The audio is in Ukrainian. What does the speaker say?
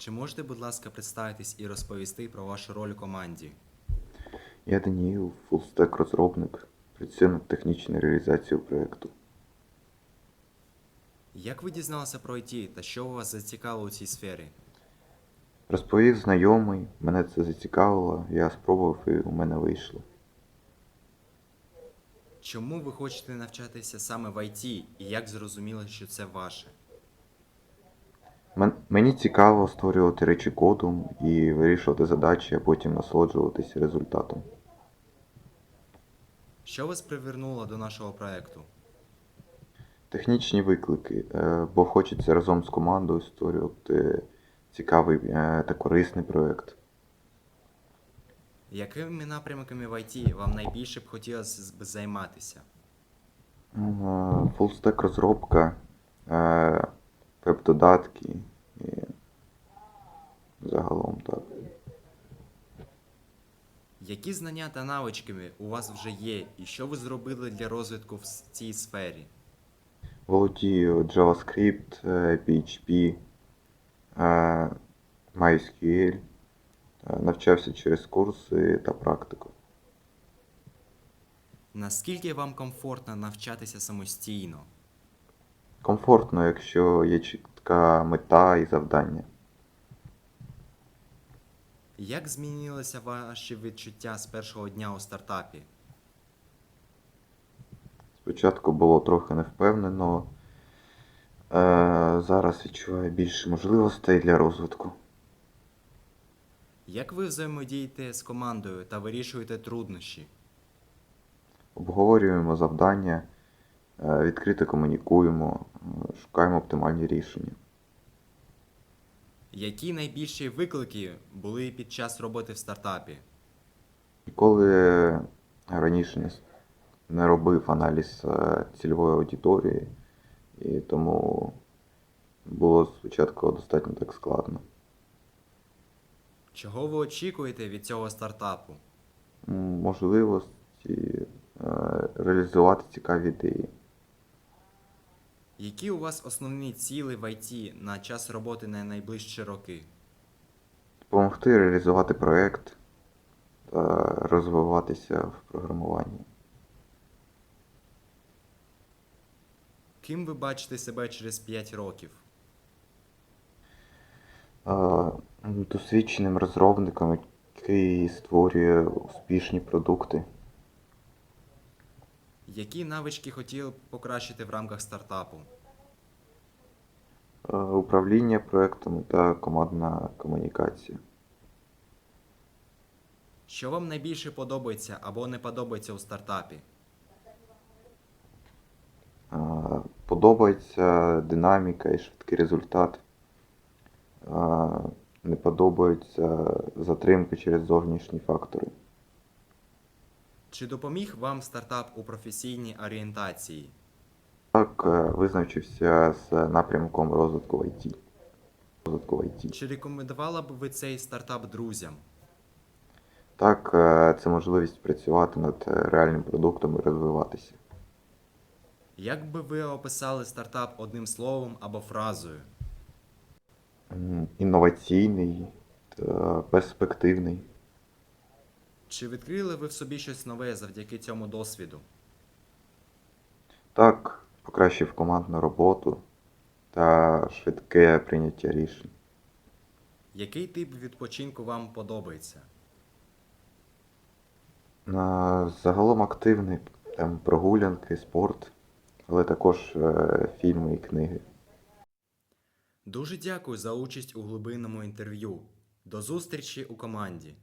Чи можете, будь ласка, представитись і розповісти про вашу роль у команді? Я Даніїл, фулстек розробник, працюю над технічною реалізацією проєкту. Як ви дізналися про IT та що вас зацікавило у цій сфері? Розповів знайомий, мене це зацікавило, я спробував і у мене вийшло. Чому ви хочете навчатися саме в IT і як зрозуміли, що це ваше? Мен- Мені цікаво створювати речі кодом і вирішувати задачі, а потім насолоджуватися результатом. Що вас привернуло до нашого проекту? Технічні виклики, е, бо хочеться разом з командою створювати цікавий е, та корисний проєкт. Якими напрямками в IT вам найбільше б хотілося б займатися? Фулстек розробка, е, веб-додатки і загалом так. Які знання та навички у вас вже є, і що ви зробили для розвитку в цій сфері? Володію JavaScript, е, PHP, е, MySQL, е, навчався через курси та практику. Наскільки вам комфортно навчатися самостійно? Комфортно, якщо є чітка мета і завдання. Як змінилися ваші відчуття з першого дня у стартапі? Спочатку було трохи невпевнено, е, зараз відчуваю більше можливостей для розвитку. Як ви взаємодієте з командою та вирішуєте труднощі? Обговорюємо завдання, відкрито комунікуємо, е, шукаємо оптимальні рішення. Які найбільші виклики були під час роботи в стартапі? Ніколи раніше не, робив аналіз е, цільової аудиторії, і тому було спочатку достатньо так складно. Чого ви очікуєте від цього стартапу? Можливості е, реалізувати цікаві ідеї. Які у вас основні цілі в IT на час роботи на найближчі роки? Допомогти реалізувати проєкт та розвиватися в програмуванні. Ким ви бачите себе через 5 років? Е, Досвідченим розробником, який створює успішні продукти. Які навички хотіли б покращити в рамках стартапу? Е, Управління проектами та командна комунікація. Що вам найбільше подобається або не подобається у стартапі? Е, Подобається динаміка і швидкий результат. Е, Не подобаються затримки через зовнішні фактори. Чи допоміг вам стартап у професійній орієнтації? Так, е, визначився з напрямком розвитку в IT. Розвитку в IT. Чи рекомендували б ви цей стартап друзям? Так, е, це можливість працювати над е, реальним продуктом і розвиватися. Як би ви описали стартап одним словом або фразою? Інноваційний та перспективний. Чи відкрили ви в собі щось нове завдяки цьому досвіду? Так, покращив командну роботу та швидке прийняття рішень. Який тип відпочинку вам подобається? На загалом активний там прогулянки, спорт, але також е, фільми і книги. Дуже дякую за участь у глибинному інтерв'ю. До зустрічі у команді.